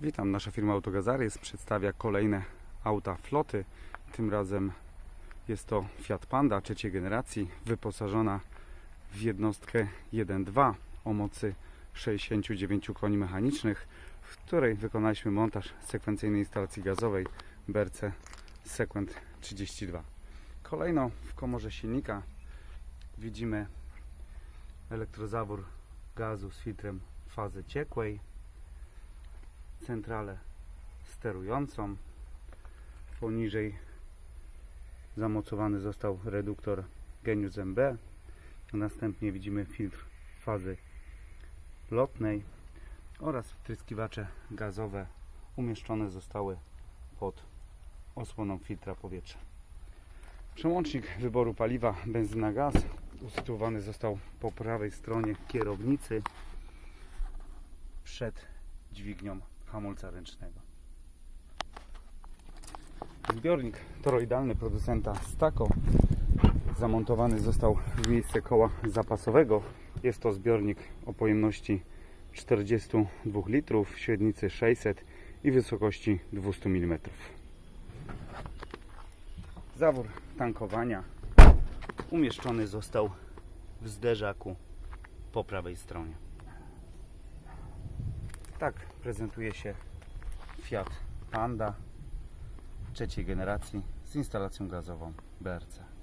Witam, nasza firma Autogazarys przedstawia kolejne auta floty. Tym razem jest to Fiat Panda trzeciej generacji, wyposażona w jednostkę 1.2 o mocy 69 koni mechanicznych, w której wykonaliśmy montaż sekwencyjnej instalacji gazowej BRC Sequent 32. Kolejno w komorze silnika widzimy elektrozawór gazu z filtrem fazy ciekłej, centralę sterującą. Poniżej zamocowany został reduktor Genius MB. Następnie widzimy filtr fazy lotnej oraz wtryskiwacze gazowe umieszczone zostały pod osłoną filtra powietrza. Przełącznik wyboru paliwa benzyna gaz usytuowany został po prawej stronie kierownicy przed dźwignią hamulca ręcznego. Zbiornik toroidalny producenta Stako zamontowany został w miejsce koła zapasowego. Jest to zbiornik o pojemności 42 litrów, średnicy 600 i wysokości 200 mm. Zawór tankowania umieszczony został w zderzaku po prawej stronie. Tak prezentuje się Fiat Panda trzeciej generacji z instalacją gazową BRC.